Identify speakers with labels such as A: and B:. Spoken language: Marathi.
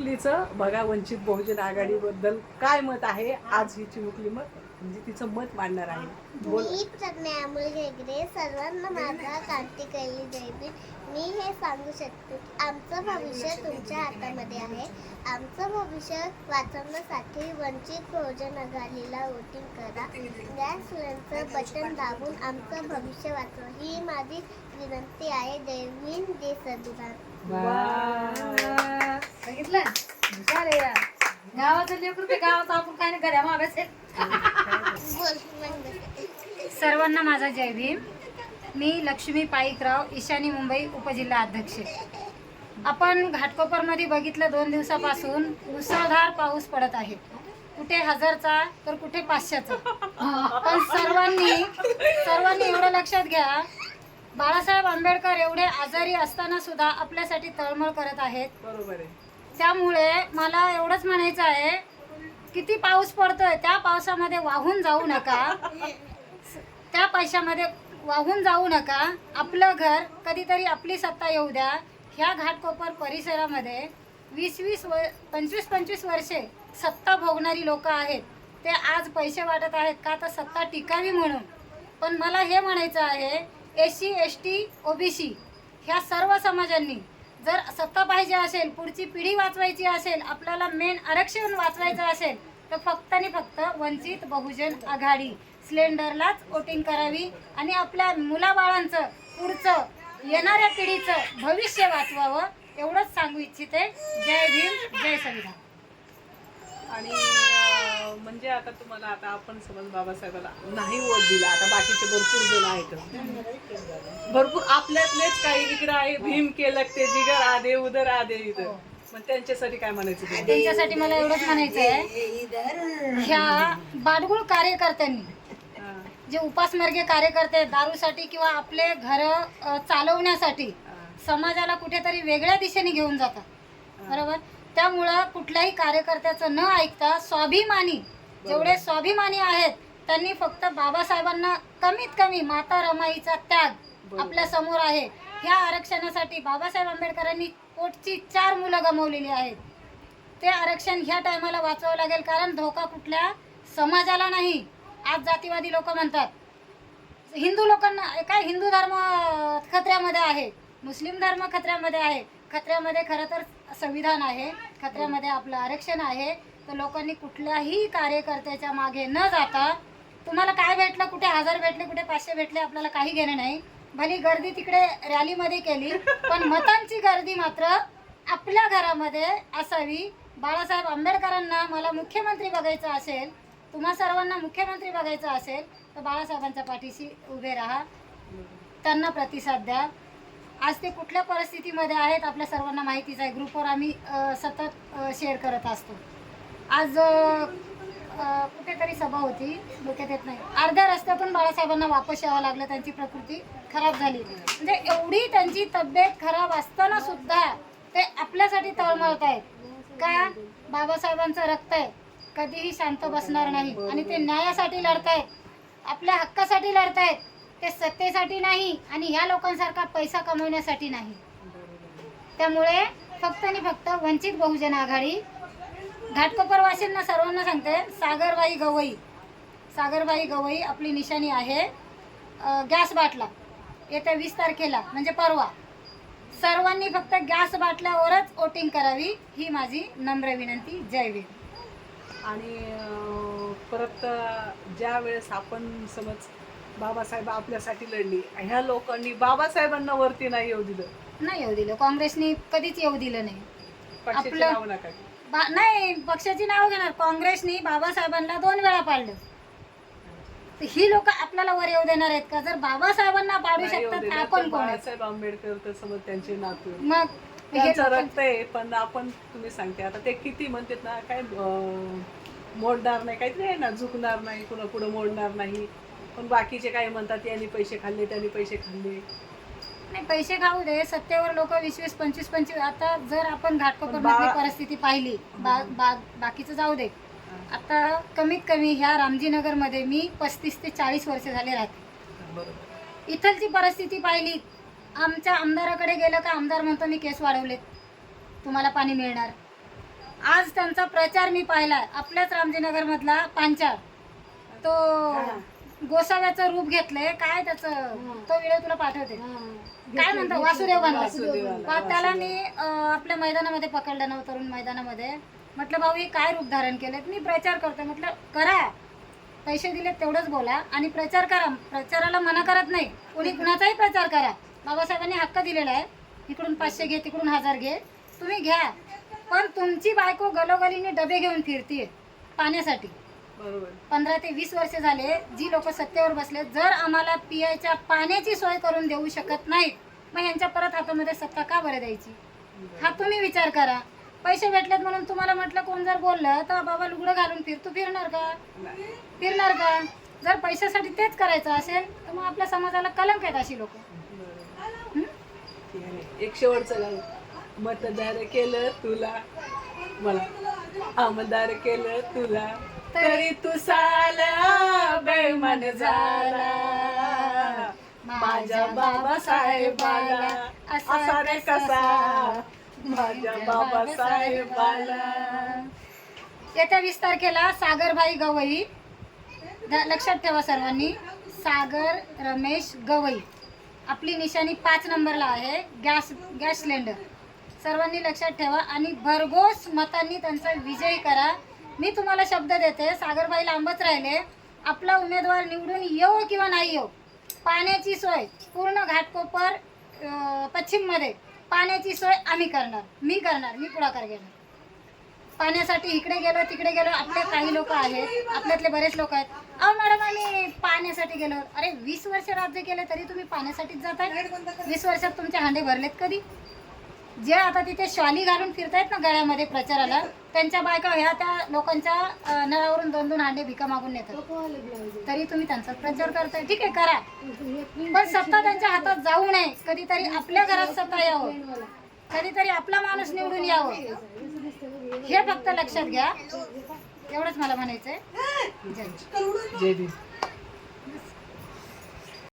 A: चिमुकलीचं बघा वंचित बहुजन आघाडीबद्दल काय मत आहे? आज ही चिमुकली मत म्हणजे तिचं मत मांडणार आहे. बोल.
B: मी प्रज्ञा अमोल सर्वांना माझा कार्तिकेली जयबीर मी हे सांगू शकतो की आमचं भविष्य तुमच्या हातामध्ये आहे. आमचं भविष्य वाचवण्यासाठी वंचित बहुजन आघाडीला वोटिंग करा. गॅस सिलेंडरचं बटन दाबून आमचं भविष्य वाचवा. ही माझी विनंती आहे. जय हिंद जय सांगितलं?
C: बघितलं या. गावाचं लेकरू ते गावाचं आपण काय नाही करा मागास
B: मग
C: सर्वांना माझा जय भीम. मी लक्ष्मी पाईकराव ईशानी मुंबई उपजिल्हा अध्यक्ष. आपण घाटकोपरमध्ये बघितलं दोन दिवसापासून मुसळधार पाऊस पडत आहे. कुठे हजारचा तर कुठे पाचशेचा. पण सर्वांनी सर्वांनी एवढं लक्षात घ्या बाळासाहेब आंबेडकर एवढे आजारी असताना सुद्धा आपल्यासाठी तळमळ करत आहेत.
A: बरोबर आहे.
C: त्यामुळे मला एवढंच म्हणायचं आहे किती पाऊस पडतोय त्या पावसामध्ये वाहून जाऊ नका. त्या पैशामध्ये वाहून जाऊ नका. आपलं घर कधीतरी आपली सत्ता येऊ द्या. ह्या घाटकोपर परिसरामध्ये वीस वीस व पंचवीस पंचवीस वर्षे सत्ता भोगणारी लोक आहेत. ते आज पैसे वाटत आहेत का तर सत्ता टिकावी म्हणून. पण मला हे म्हणायचं आहे S C S T O B C ह्या सर्व समाजांनी जर सत्ता पाहिजे असेल पुढची पिढी वाचवायची असेल आपल्याला मेन आरक्षण वाचवायचं असेल तर फक्त आणि फक्त वंचित बहुजन आघाडी. सिलेंडरलाच वोटिंग करावी आणि आपल्या मुलाबाळांचं पुढचं येणाऱ्या पिढीचं भविष्य वाचवावं एवढंच सांगू इच्छिते. जय भीम जय संविधान.
A: आणि म्हणजे आता तुम्हाला आता आपण समज बाबासाहेबाला नाही वोट दिला आता बाकीचे भरपूर जण आहेत. भरपूर आपल्यातलेच काही इकडे आहे भीम केलं ते जिगर आदे उदर आदे इधर मग त्यांच्यासाठी काय म्हणायचं तुम्हाला?
C: त्यांच्यासाठी मला एवढंच म्हणायचं आहे ह्या बाडगुळ कार्यकर्त्यांनी
A: हा,
C: जे उपासमार्गे कार्यकर्ते दारूसाठी किंवा आपले घर चालवण्यासाठी
A: हा,
C: समाजाला कुठेतरी वेगळ्या दिशेने घेऊन जातात. बरोबर? त्यामुळं कुठल्याही कार्यकर्त्याचं न ऐकता स्वाभिमानी जेवढे स्वाभिमानी आहेत त्यांनी फक्त बाबासाहेबांना कमीत कमी माता रमाईचा त्याग. आपल्यासमोर आहे. ह्या आरक्षणासाठी बाबासाहेब आंबेडकरांनी पोटची चार मुलं गमावलेली आहेत. ते आरक्षण ह्या टायमाला वाचवावं लागेल कारण धोका कुठल्या समाजाला नाही आज जातीवादी लोक म्हणतात. हिंदू लोकांना काय हिंदू धर्म खत्र्यामध्ये आहे मुस्लिम धर्म खत्र्यामध्ये आहे. खत्र्यामध्ये खरं तर संविधान आहे खत्र्यामध्ये आपलं आरक्षण आहे तर लोकांनी कुठल्याही कार्यकर्त्याच्या मागे न जाता तुम्हाला काय भेटलं कुठे हजार भेटले कुठे पाचशे भेटले आपल्याला काही घेणं नाही. भली गर्दी तिकडे रॅलीमध्ये केली पण मतांची गर्दी मात्र आपल्या घरामध्ये असावी. बाळासाहेब आंबेडकरांना मला मुख्यमंत्री बघायचं असेल तुम्हा सर्वांना मुख्यमंत्री बघायचं असेल तर बाळासाहेबांच्या पाठीशी उभे राहा. त्यांना प्रतिसाद द्या. आज ते कुठल्या परिस्थितीमध्ये आहेत आपल्या सर्वांना माहितीच आहे. ग्रुपवर आम्ही सतत शेअर करत असतो. आज कुठेतरी सभा होती. डोक्यात येत नाही. अर्ध्या रस्त्यातून बाळासाहेबांना वापस यावं लागलं. त्यांची प्रकृती खराब झाली. म्हणजे एवढी त्यांची तब्येत खराब असताना सुद्धा ते आपल्यासाठी तळमळत आहेत. का? बाबासाहेबांचं रक्त आहे. कधीही शांत बसणार नाही. आणि ते न्यायासाठी लढतायत. आपल्या हक्कासाठी लढतायत. ते सत्तेसाठी नाही आणि ह्या लोकांसारखा पैसा कमवण्यासाठी नाही. त्यामुळे फक्त आणि फक्त वंचित बहुजन आघाडी घाटकोपरवासींना सर्वांना सांगते सागरबाई गवई सागरबाई गवई आपली निशाणी आहे. गॅस बाटला येत्या वीस तारखेला म्हणजे परवा. सर्वांनी फक्त गॅस बाटल्यावरच वोटिंग करावी ही माझी नम्र विनंती. जय भीम.
A: आणि परत ज्या वेळेस आपण समज बाबासाहेब आपल्यासाठी लढली. ह्या लोकांनी बाबासाहेबांना वरती नाही येऊ दिलं.
C: नाही येऊ दिलं. काँग्रेसनी कधीच येऊ दिलं नाही.
A: पक्षाचे
C: आपलं-
A: नाव नका
C: बा नाही पक्षाची नाव घेणार. काँग्रेसनी बाबासाहेबांना दोन वेळा पाडलं. तर ही लोक आपल्याला वर येऊ देणार आहेत का? जर बाबासाहेबांना पाडू
A: नाही येऊ
C: शकतात
A: दिलं
C: तर
A: तर
C: आपण कोण आहेत?
A: बाळासाहेब आंबेडकर तर समज त्यांचे नातू
C: मग हे
A: त्यांचं
C: लोकं-
A: रक्त आहे पण आपण तुम्ही सांगते. आता ते किती म्हणतात ना काय अं, मोडणार नाही. काहीतरी आहे ना झुकणार नाही कुणा पुढं मोडणार नाही. पण बाकीचे काय म्हणतात यांनी पैसे खाल्ले त्यांनी पैसे खाल्ले.
C: नाही पैसे खाऊ दे सत्तेवर लोक वीस वीस पंचवीस पंचवीस आता जर आपण घाटकोपर
A: बा-
C: परिस्थिती पाहिली बा- बा- बाकीचं जाऊ दे. आता कमीत कमी ह्या रामजीनगरमध्ये मी पस्तीस ते चाळीस वर्ष झाले राहते.
A: बरोबर.
C: इथलची परिस्थिती पाहिली आमच्या आमदाराकडे गेलं का आमदार म्हणतो मी केस वाढवलेत तुम्हाला पाणी मिळणार. आज त्यांचा प्रचार मी पाहिलाय आपल्याच रामजीनगर मधला पांचाळ. तो गोसाव्याचं रूप घेतलंय काय त्याचं? तो व्हिडिओ तुला पाठवते. काय म्हणतो? वासुदेव बनला
A: वासुदेवाला,
C: बा- त्याला मी आपल्या मैदानामध्ये पकडलं नव्हतं तरुण मैदानामध्ये. म्हटलं भाऊ हे काय रूप धारण केलेत मी प्रचार करतोय. म्हटलं करा. पैसे दिले तेवढंच बोला आणि प्रचार करा. प्रचाराला मना करत नाही. कोणी कुणाचाही प्रचार करा. बाबासाहेबांनी हक्क दिलेला आहे. इकडून पाचशे घे तिकडून हजार घे. तुम्ही घ्या. पण तुमची बायको गलोगलीने डबे घेऊन फिरतीये पाण्यासाठी. पंधरा ते वीस वर्ष झाले जी लोक सत्तेवर बसले जर आम्हाला पियाच्या पाण्याची सोय करून देऊ शकत नाहीत मग यांच्या परत हातामध्ये सत्ता का बरं द्यायची? हा तुम्ही विचार करा. पैसे भेटलेत म्हणून तुम्हाला म्हटलं कोण जर बोललं तर बाबा लुगडं घालून फिर तू फिरणार का. फिरणार का? जर पैशासाठी तेच करायचं असेल तर मग आपल्या समाजाला कलंक आहेत अशी लोक.
A: एक शेवटचं मतदार केलं तुला. मला. आमदार केलं तुला. तरी तू साला बेमन झाला. माझ्या बाबासाहेबाला असा रे कसा? माझ्या बाबासाहेबाला.
C: येत्या वीस तारखेला सागरभाई गवई. ध- लक्षात ठेवा सर्वांनी. सागर रमेश गवई. आपली निशाणी पाच नंबरला आहे. Gas gas cylinder. सर्वांनी लक्षात ठेवा आणि भरघोस मतांनी त्यांचा विजय करा. मी तुम्हाला शब्द देते सागरबाई लांबच राहिले. आपला उमेदवार निवडून येऊ किंवा नाही येऊ पाण्याची सोय पूर्ण घाटकोपर पश्चिममध्ये. पाण्याची सोय आम्ही करणार मी करणार मी पुढाकार घेणार. पाण्यासाठी इकडे गेलो तिकडे गेलो आपले काही लोक आहेत आपल्यातले बरेच लोक आहेत. अहो मॅडम आम्ही पाण्यासाठी गेलो. अरे वीस वर्ष राज्य केले तरी तुम्ही पाण्यासाठीच जाताय? वीस वर्षात तुमचे हांडे भरलेत कधी? जे आता तिथे शॉली घालून फिरतायत ना गळ्यामध्ये प्रचाराला त्यांच्या बायका ह्या त्या लोकांच्या नळावरून दोन दोन हांडे भिका मागून नेतात. तरी तुम्ही त्यांचा प्रचार करताय. ठीक आहे करा. पण सत्ता त्यांच्या हातात जाऊ नये. कधीतरी आपल्या घरात सत्ता यावं. कधीतरी आपला माणूस निवडून यावं. हे फक्त लक्षात घ्या. एवढंच मला म्हणायचंय. जय
A: जय